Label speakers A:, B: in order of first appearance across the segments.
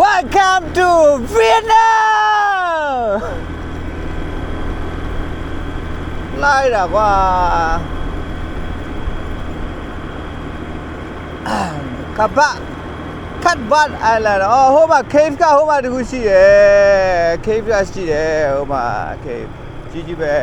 A: Welcome to Vietnam လိုက်တာကွာကပ္ပခတ်ဘတ်အိုင်လန်အော်ဟိုမှာ cave ကဟိုမှာတခုရှိရယ် cave ကရှိတယ်ဟိုမှာ cave ကြီးကြီးပဲ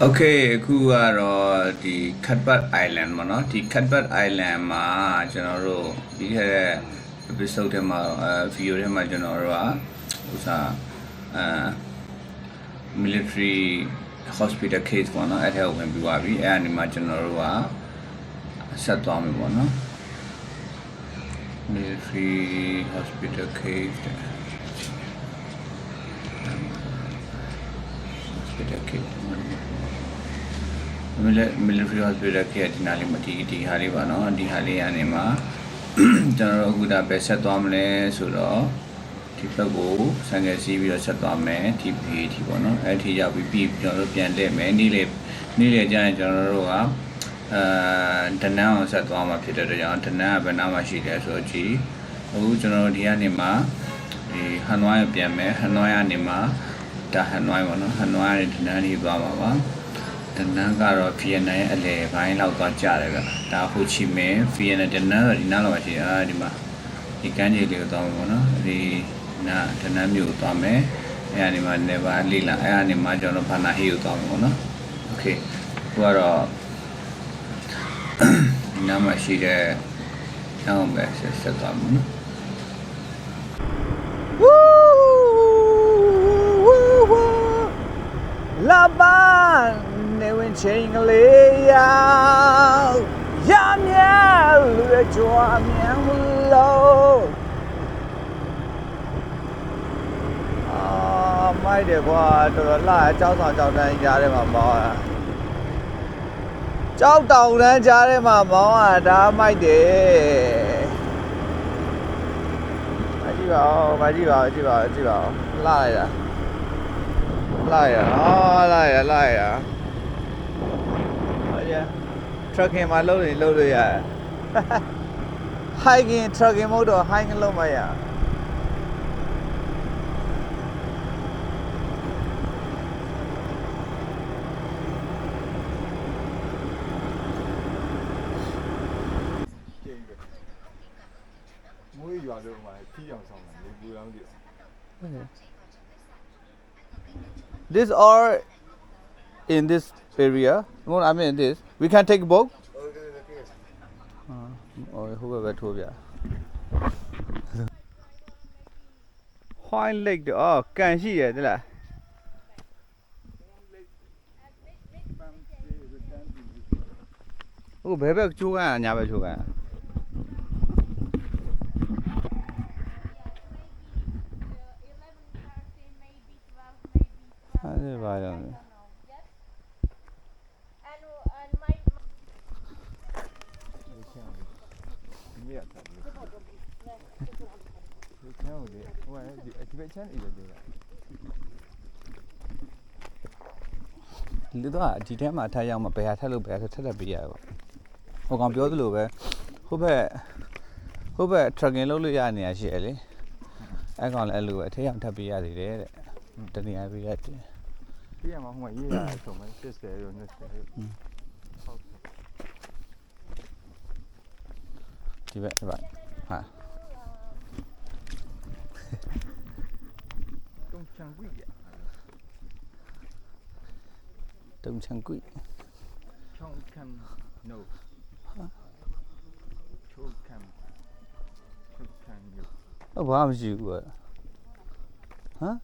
B: โอเคအခုကတော့ဒီ Catbird Island ပေါ့နော်ဒီ Catbird Island မှာကျွန်တော်တို့ပြီးခဲ့တဲ့ episode ထဲမှာအဲ video ထဲမှာကျွန်တော်တို့ကဥစားအဲ military hospital case ပေါ့နော်အဲ့ထဲကိုဝင်ပြီးသွားပြီအဲ့အနေမှာကျွန်တော်တို့ကဆက်သွားမယ်ပေါ့နော် military hospital case hospital case military hospital ကဒီနားလေးမတီးဒီဟာလေးပါနော်ဒီဟာလေးကနေမှကျွန်တော်တို့အခုဒါပဲဆက်သွားမလဲဆိုတော့ဒီဘက်ကိုဆံငယ်စီးပြီးတော့ဆက်သွားမယ်ဒီဘေးဒီပေါ့နော်အဲ့ထိရောက်ပြီးပြီးကျွန်တော်တို့ပြန်လှည့်မယ်နေ့လေနေ့လေကျရင်ကျွန်တော်တို့ကအာဒနန်းအောင်ဆက်သွားမှာဖြစ်တဲ့အတွက်ကြောင့်ဒနန်းကဘယ်နားမှာရှိလဲဆိုတော့ကြည်အခုကျွန်တော်တို့ဒီကနေမှဒီဟန်နွိုင်းပြန်မယ်ဟန်နွိုင်းကနေမှဒါဟန်နွိုင်းပေါ့နော်ဟန်နွိုင်းကနေဒနန်းကြီးသွားမှာပါ ဒနန်းကတော့ဗီယက်နမ်ရဲ့အလယ်ပိုင်းလောက်သွားကြတယ်ဗျဒါဟိုချီမင်းဗီယက်နမ်ဒနန်းဆိုဒီနားလောက်ပါရှိအာဒီမှာဒီကမ်းခြေလေးကိုသွားမှာပေါ့နော်ဒီနာဒနန်းမြို့ကိုသွားမယ်အဲ့အနေမှာ never လေးလာအဲ့အနေမှာကျွန်တော်ဘာနာဟီကိုသွားမှာပေါ့နော်โอเคခုကတော့ ဒီနားမှာရှိတဲ့အောင်ပဲဆက်ဆက်သွားမှာနော်
A: တယ်ကွာတော်တော်လာအကြောက်ဆောင်ကြောက်တန်းကြားထဲမှာမောင်းတာကြောက်တောင်တန်းကြားထဲမှာမောင်းတာဒါမိုက်တယ်မကြည့်ပါဦးမကြည့်ပါဦးကြည့်ပါဦးကြည့်ပါဦးလာလိုက်တာလိုက်ရအော်လိုက်ရလိုက်ရဟုတ်ရ trucking မှာလုံးနေလုံးလို့ရ hiking trucking မဟုတ်တော့ hiking လုံးမရ
C: ကျင်းပဲမွေးရွာလုံးမှာခီးအောင်ဆောင်တာလေပူလောင်းကြည့်
A: this all in this area no i mean this we can take boat အော်ဟိုဘက်ပဲထိုးပြ White Lake တော့အော်ကန်ရှိရတဲ့လားဟိုဘယ်ဘက်ချိုးကန်ညာဘက်ချိုးကန် အဲ့ဒါပါတော့
D: And, and my,
C: ဒီနေ့ကတယ်ဒီချမ်းကိုလေဟိုကဒီဒီပဲချမ်းနေတယ်ဒီက
A: လူတော့ ဒီထဲမှာထပ်ရောက်မှဘယ်ဟာထပ်လို့ဘယ်ဟာထပ်ထပ်ပေးရပေါ့ဟိုကောင်ပြောသလိုပဲဟိုဘက်ဟိုဘက် trucking လုပ်လို့ရနေရရှိရလေအဲ့ကောင်လည်းအဲ့လိုပဲအထက်ရောက်ထပ်ပေးရသေးတယ်တဲ့တနည်းအားပေးရတယ်
C: ပြရမှာဟိုမှာရေးရအောင်မယ်80ရော20ရော
A: ဒီဘက်ဒီဘက်ဟာ
C: တုံးချန် ကွိရ
A: တုံချန်ကွိ
C: ချောင်းခံ no ချိုးခံချိုးခံရ
A: ဟောဘာမှမရှိဘူးကွာဟမ်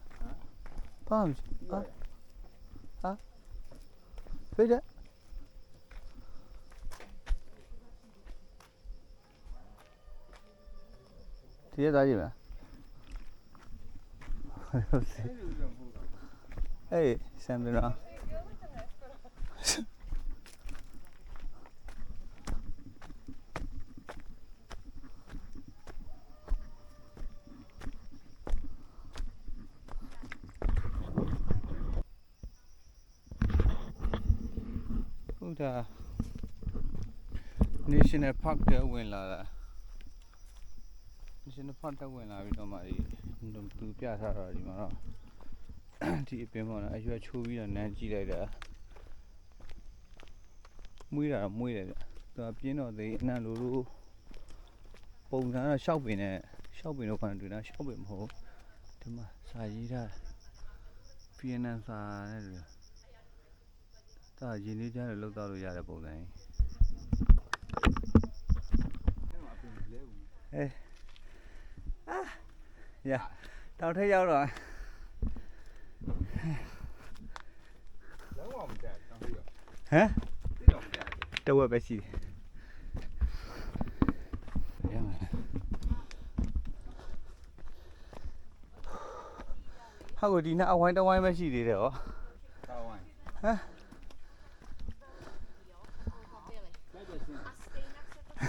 A: ဘာမှမရှိဟာဟာဖေးတဲ့ဒီရသားကြည့်မလားဟုတ်စီအေးဆမ်ဒရာ
B: ဒါ National Park တဲ့ဝင်လာတာ National Park တက်ဝင်လာပြီးတော့မှဒီသူပြထားတာဒီမှာတော့ဒီအပင်ပေါ်တော့အရွက်ချိုးပြီးတော့နမ်းကြည့်လိုက်တာမွေးတာတော့မွေးတယ်ဗျသူကပြင်းတော့သေးအနံလိုလိုပုံစံတော့ရှောက်ပင်နဲ့ရှောက်ပင်တော့ခံတွေ့တာရှောက်ပင်မဟုတ်ဒီမှာစာရေးထားပြင်းနန်းစာနဲ့တူတယ်ဒါရင်းနှီးကြတယ်လောက်တော့လို့ရတဲ့ပုံစံကြီး ရတောင်ထက်ရောက်တော့
C: လုံးဝမတက်တောင်းပြီးတော့
B: ဟမ်
C: တိတော့မတက်
B: တဝက်ပဲရှိတယ်ရမယ်ဟာကိုဒီနေ့အဝိုင်းတစ်ဝိုင်းပဲရှိသေးတယ်ဟော
C: တောင်းဝိုင်း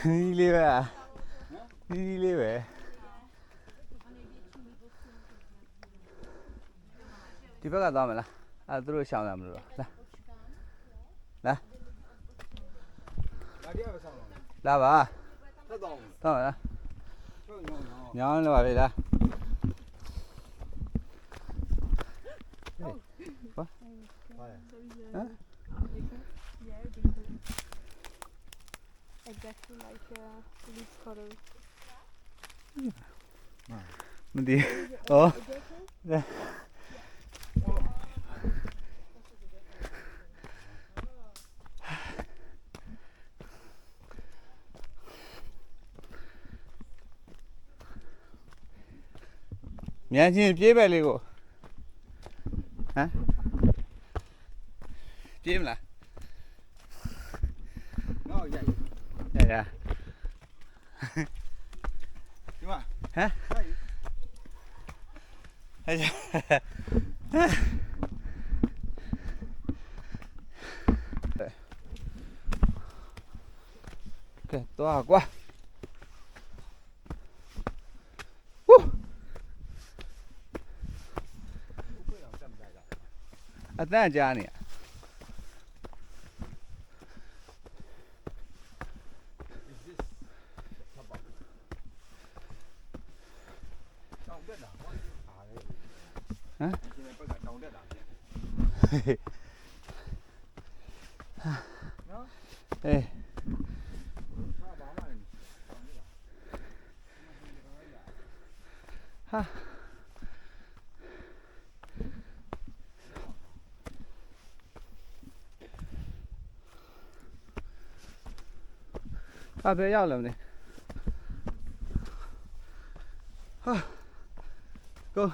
B: ဒီလေး ပဲဒီလေးပဲဒီဘက်ကသွားမလားအဲသူတို့ရှောင်းလာမလို့လားလာ
C: ဒါတည်းပဲဆောင်းတော့
B: လာပါ
C: သက်တော့
B: သွားမလား
C: ချုပ်ညောင်းညောင်း
B: ညောင်းလို့ပါလေလား
E: Exactly like uh, leaf cutter.
B: မသိဟောမြန်ချင်းပြေးပဲလေးကိုဟမ်ပြေးမလား
C: နော်ရိုက်
B: ရရ
C: ဒီ မှာ
B: ဟမ်
C: ရိုက်
B: ဟဲ့ကဲတော့ကွာဟူး
C: ဥပ္ပေအောင်တက်မကြတာ
B: အတန့်ကြားနေရ
C: is this သဘောတောင်းတက်တာဟောအားလေဟမ်ဒီဘက်ကတောင်းတက်တာပြန်နော်
B: အေး
C: ဟာဘာမှမတောင်းနေတာ
B: အဘယ်ရောက်လဲမလဲဟာကို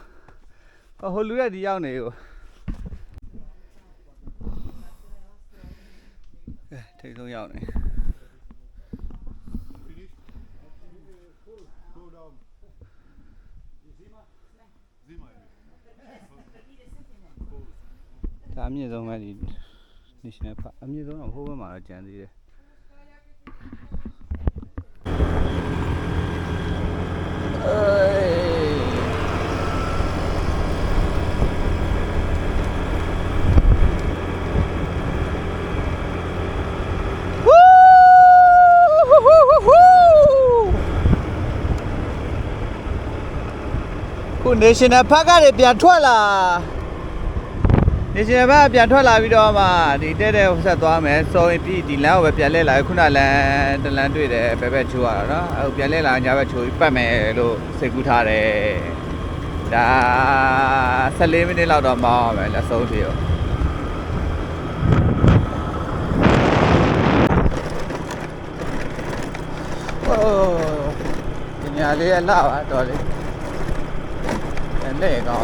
B: အဟိုလူရဒီရောက်နေကိုကဲထိတ်ဆုံးရောက်နေ
C: go down
B: ဒါအမြင့်ဆုံးပဲဒီ national park အမြင့်ဆုံးတော့ဟိုဘက်မှာတော့ကျန်သေးတယ်အေးဝူးဟူးဟူးဟူးဟူးခု national park ကနေပြန်ထွက်လာနေရှင်ဘက်ပြန်ထွက်လာပြီးတော့မှဒီတဲ့တဲ့ဆက်သွားမယ်ဆိုရင်ပြီးဒီလမ်းကိုပဲပြန်လဲလာခုနလမ်းတလမ်းတွေ့တယ်ဘယ်ဘက်ချိုးရတာနော်အဲပြန်လဲလာညာဘက်ချိုးပြီးပတ်မယ်လို့စိတ်ကူးထားတယ်ဒါ14မိနစ်လောက်တော့မောင်းအောင်မယ်လက်ဆုံးထိရောโอ้ဒီညာလေးကလာပါတော်လေး အဲ့ကော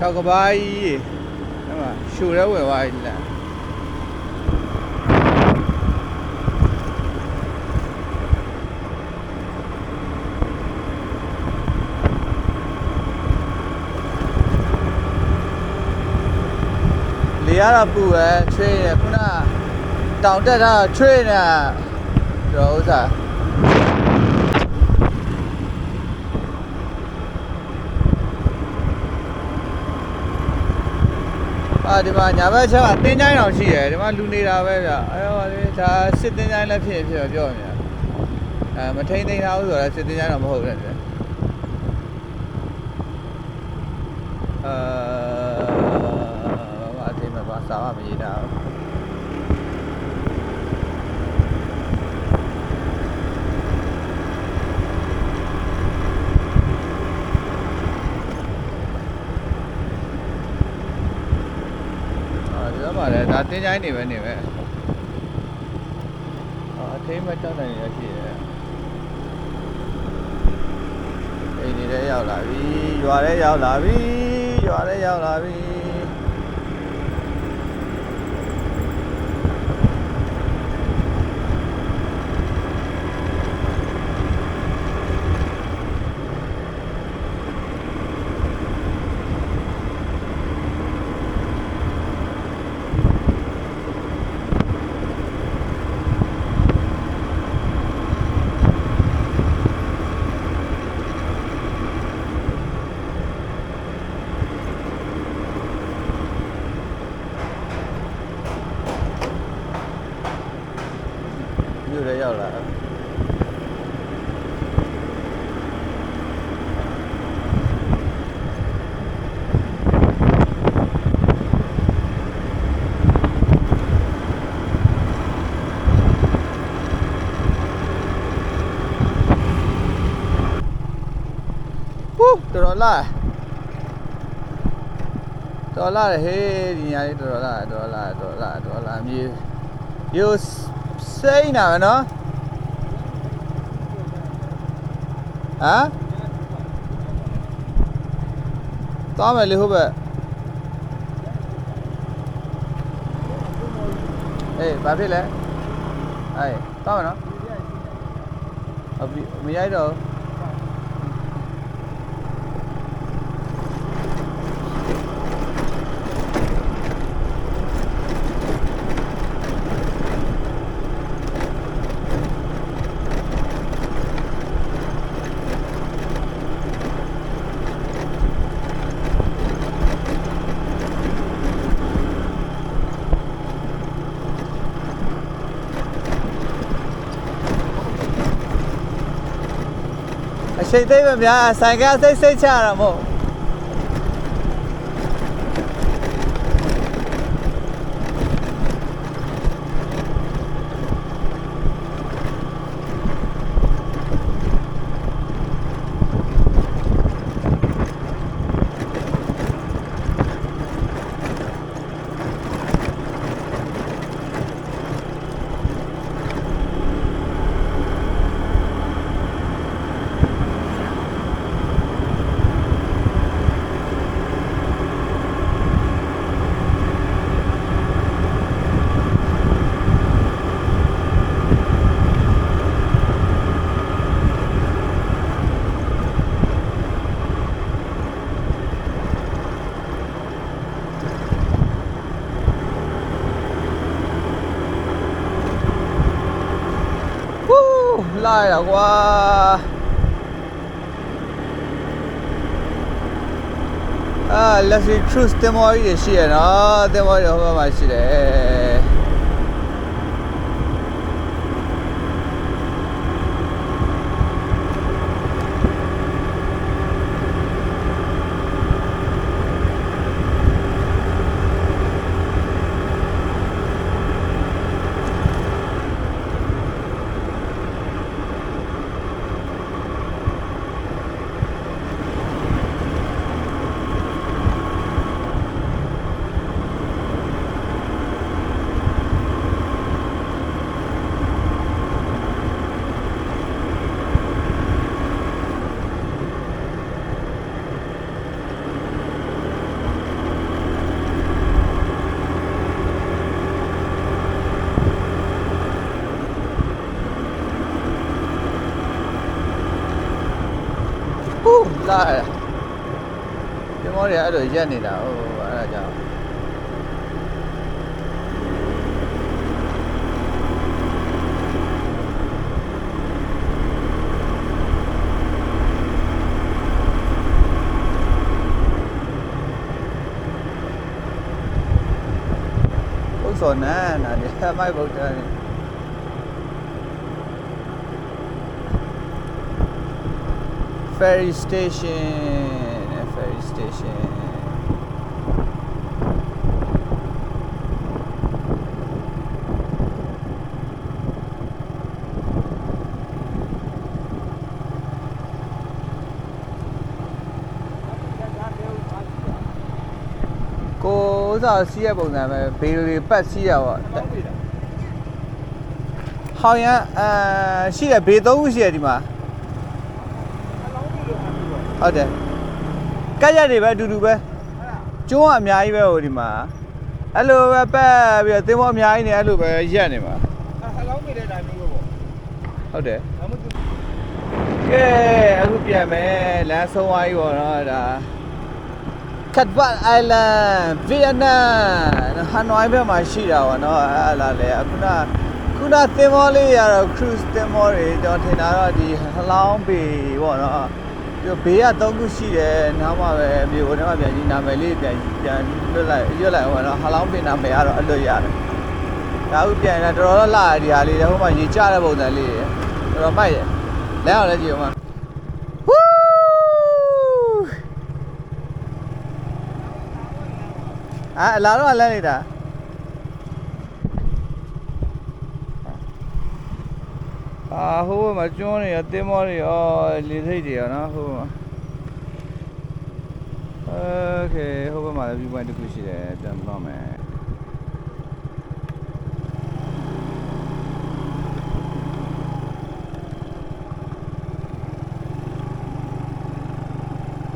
B: ၆ကဘာကြီးရေဟဲ့မှာရှို့တဲ့ဝယ်သွားပြီလားလေရတာပူပဲချွေးရခုနတောင်တက်တာချွေးနေတာတော့ဥစား ဒီမှာညာဘက်ချက်ကတင်းချိုင်းအောင်ရှိရယ်ဒီမှာလူနေတာပဲဗျအဲဟောလေဒါစစ်တင်းချိုင်းလည်းဖြစ်ဖြစ်ပြောမြင်အဲမထိန်သိမ်းထားဘူးဆိုတော့စစ်တင်းချိုင်းတော့မဟုတ်ဘူးလေအာဘာအသေးမပါစာမမရေးတာဘူးအာဒီတော့ပါလေ ဒါတင်းချိုင်းနေပဲနေပဲအာအထိမ့်မတောက်နိုင်ရရှိရယ်အိမ်နေထဲရောက်လာပြီရွာထဲရောက်လာပြီရွာထဲရောက်လာပြီ မြို့ထဲရောက်လာဟူးတော်တော်လာတော်လာဟေးဒီညာလေးတော်တော်လာတော် လာတော်လာတော်လာမြေ you say နာမနော်ဟမ်သွားမယ်လေဟုတ်ပဲအေးဘာဖြစ်လဲအေးသွားမယ်နော်အဘိမရိုက်တော့ အချိန်သိမ့်မများ လာရကွာအာလက်စီ truth တင်မောကြီးတွေရှိရနော်တင်မောကြီးဟိုဘက်မှာရှိတယ် တင်မောတွေအဲ့လိုရက်နေတာဟိုအဲ့ဒါကြောင့်ဟုတ်စောနန်းနာဒီမိုက်ဗုဒ္ဓနေ ferry station ferry station ကိုဥစားစီးရပုံစံပဲဘေးတွေပတ်စီးရပါဟောင်းရန်အာရှိရဘေးသုံးခုရှိရဒီမှာ ဟုတ်တယ်ကက်ရက်တွေပဲအတူတူပဲကျုံးကအများကြီးပဲဟိုဒီမှာအဲ့လိုပဲပတ်ပြီးတော့သင်္ဘောအများကြီးနေအဲ့လိုပဲရက်နေမှာ
C: အလောင်းမိတဲ့တိုင်းမျိုးပဲပေါ့
B: ဟုတ်တယ်
C: ဒါမှမဟုတ်
B: ကဲအခုပြန်မယ်လမ်းဆုံးသွားပြီပေါ့နော်ဒါ Cat Ba Island Vietnam ဟန်နွိုင်းဘက်မှာရှိတာပေါ့နော်အဲ့လာလေအခုနခုနသင်္ဘောလေးရတော့ cruise သင်္ဘောတွေကျွန်တော်ထင်တာတော့ဒီဟလောင်းပေပေါ့နော် ဒီဘေးက၃ခုရှိတယ်နောက်မှပဲမြေပေါ်ထဲမှာပြန်ကြီးနာမည်လေးပြန်ပြန်လွတ်လိုက်ရွတ်လိုက်ပေါ့နော်ဟလောင်းပေနာမည်ကတော့အလွတ်ရတယ်ဒါအခုပြန်လာတော်တော်လာဒီဟာလေးဟိုမှာရေကျတဲ့ပုံစံလေးတော်တော်မိုက်တယ်လမ်းအောင်လည်းကြည့်အောင်ပါ Woo! အာလာတော့လမ်းနေတာ အာဟိုဘက်မှာကျွန်းတွေရောတင်းမောတွေရောလေထိတ်တွေရောနော်ဟိုဘက်မှာโอเคဟိုဘက်မှာလည်း view point တစ်ခုရှိတယ်ပြန်သွားမယ်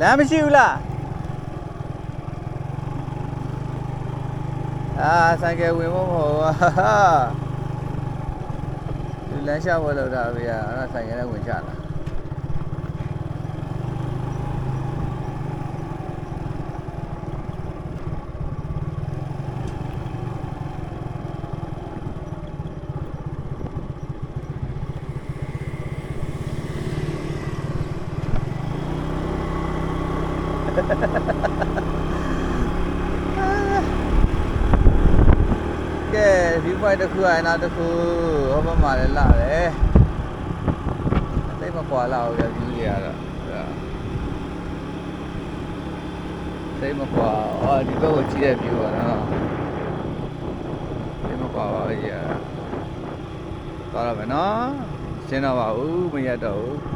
B: လမ်းမရှိဘူးလား အာဆိုင်ကယ်ဝင်ဖို့မဟုတ်ဘူးဟာဟာဒီ လမ်းလျှောက်ဖို့လောက်တာဗျာအဲ့ဒါဆိုင်ကယ်နဲ့ဝင်ချလာကဲ view point တစ်ခုအနာတစ်ခုဟောဘက်မှာလည်းလာတယ်သိပ်မကွာလာဘူးဗျ view တွေကတော့သိပ်မကွာအော်ဒီဘက်ကိုကြည့်တဲ့ view ပါနော်သိပ်မကွာပါဘူးကြီးသွားရမယ်နော်ရှင်းတော့ပါဘူးမရတော့ဘူး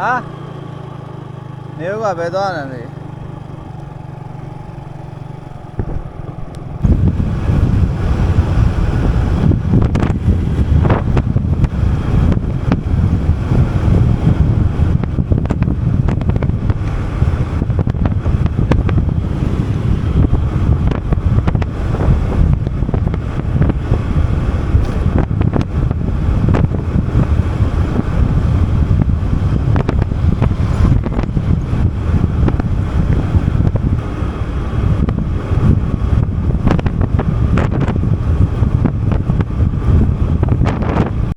B: ဟာ နေဦးကဘယ်သွားနေလဲ